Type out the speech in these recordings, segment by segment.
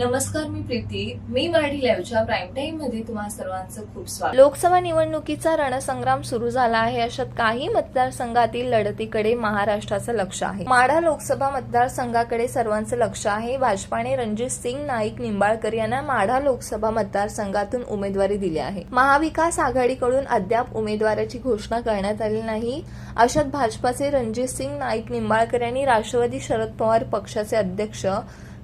नमस्कार मी प्रीती. मी मराठी लाईव्हच्या प्राईम टाईममध्ये तुम्हा सर्वांचं खूप स्वागत. लोकसभा निवडणुकीचा रणसंग्राम सुरू झाला आहे. अशात काही मतदारसंघातील लढतीकडे महाराष्ट्राचं लक्ष आहे. माढा लोकसभा मतदारसंघाकडे सर्वांचं लक्ष आहे. भाजपाने रणजित सिंग नाईक निंबाळकर यांना माढा लोकसभा मतदारसंघातून उमेदवारी दिली आहे. महाविकास आघाडीकडून अद्याप उमेदवाराची घोषणा करण्यात आली नाही. अशात भाजपाचे रणजित सिंग नाईक निंबाळकर यांनी राष्ट्रवादी शरद पवार पक्षाचे अध्यक्ष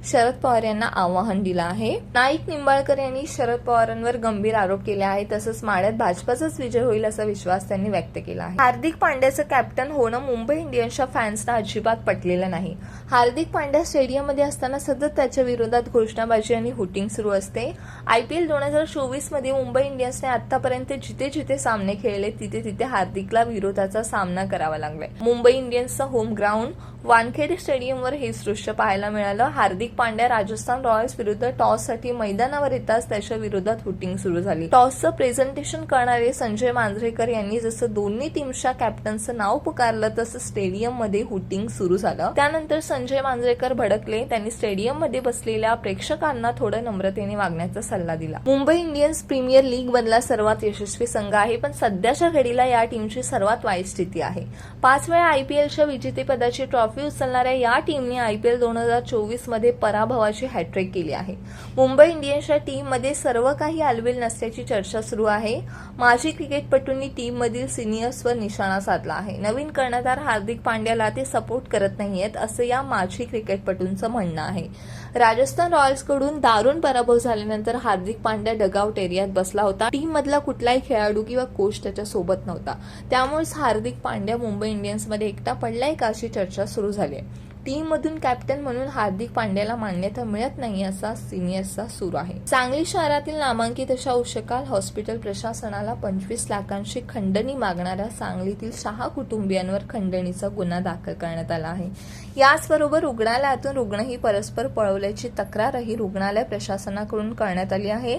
शरद पवार यांना आवाहन दिलं आहे. नाईक निंबाळकर यांनी शरद पवारांवर गंभीर आरोप केले आहे तसंच माळ्यात भाजपाचाच विजय होईल असा विश्वास त्यांनी व्यक्त केला आहे. हार्दिक पांड्याचं कॅप्टन होणं मुंबई इंडियन्सच्या फॅन्सना अजिबात पटलेलं नाही. हार्दिक पांड्या स्टेडियममध्ये असताना सतत त्याच्या विरोधात घोषणाबाजी आणि हुटिंग सुरू असते. आयपीएल दोन हजार चोवीसमध्ये मुंबई इंडियन्सने आतापर्यंत जिथे जिथे सामने खेळले तिथे तिथे हार्दिकला विरोधाचा सामना करावा लागलाय. मुंबई इंडियन्सचा होम ग्राउंड वानखेडे स्टेडियमवर हे दृश्य पाहायला मिळालं. हार्दिक पांड्या राजस्थान रॉयल्स विरुद्ध टॉससाठी मैदानावर येताच त्याच्या विरोधात हुटिंग सुरू झाली. टॉसचं प्रेझेंटेशन करणारे संजय मांजरेकर यांनी जसं दोन्ही टीमच्या कॅप्टनचं नाव पुकारलं तसं स्टेडियममध्ये हुटिंग सुरू झालं. त्यानंतर संजय मांजरेकर भडकले. त्यांनी स्टेडियममध्ये बसलेल्या प्रेक्षकांना थोडं नम्रतेने वागण्याचा सल्ला दिला. मुंबई इंडियन्स प्रीमियर लीग मधला सर्वात यशस्वी संघ आहे पण सध्याच्या घडीला या टीमची सर्वात वाईट स्थिती आहे. पाच वेळा आयपीएलच्या विजेतेपदाची ट्रॉफी उचलणाऱ्या या टीमने आयपीएल दोन हजार चोवीसमध्ये पराभवाची हॅट्रिक केली आहे. मुंबई इंडियन्सच्या टीममध्ये सर्व काही आलविल नसल्याची चर्चा सुरू आहे. माजी क्रिकेटपटूंनी टीममधील सिनियर्सवर निशाणा साधला आहे. नवीन कर्णधार हार्दिक पांड्याला ते सपोर्ट करत नाहीयेत असं या माजी क्रिकेटपटूंचं म्हणणं आहे. राजस्थान रॉयल्सकडून दारुण पराभव झाल्यानंतर हार्दिक पांड्या डगआउट एरियात बसला होता. टीम मधला कुठलाही खेळाडू किंवा कोच त्याच्या सोबत नव्हता. त्यामुळेच हार्दिक पांड्या मुंबई इंडियन्समध्ये एकटा पडलाय का अशी चर्चा सुरू सुरू झाली आहे. टीममधून कॅप्टन म्हणून हार्दिक पांड्याला मान्यता मिळत नाही असा सिनियर्सचा सूर आहे. सांगली शहरातील नामांकित अशा उशकाल हॉस्पिटल प्रशासनाला पंचवीस लाखांची खंडणी मागणाऱ्या सांगलीतील सहा कुटुंबियांवर खंडणीचा गुन्हा दाखल करण्यात आला आहे. याचबरोबर रुग्णालयातून रुग्णही परस्पर पळवल्याची तक्रारही रुग्णालय प्रशासनाकडून करण्यात आली आहे.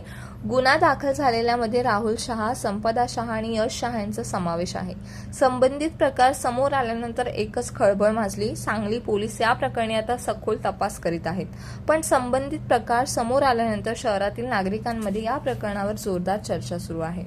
गुन्हा दाखल झालेल्यामध्ये राहुल शहा संपदा शहा आणि यश शहा यांचा समावेश आहे. संबंधित प्रकार समोर आल्यानंतर एकच खळबळ माजली सांगली पोलीस पोलीस या प्रकरणी आता सखोल तपास करीत आहेत. पण संबंधित प्रकार समोर आल्यानंतर शहरातील नागरिकांमध्ये या प्रकरणावर जोरदार चर्चा सुरू आहे.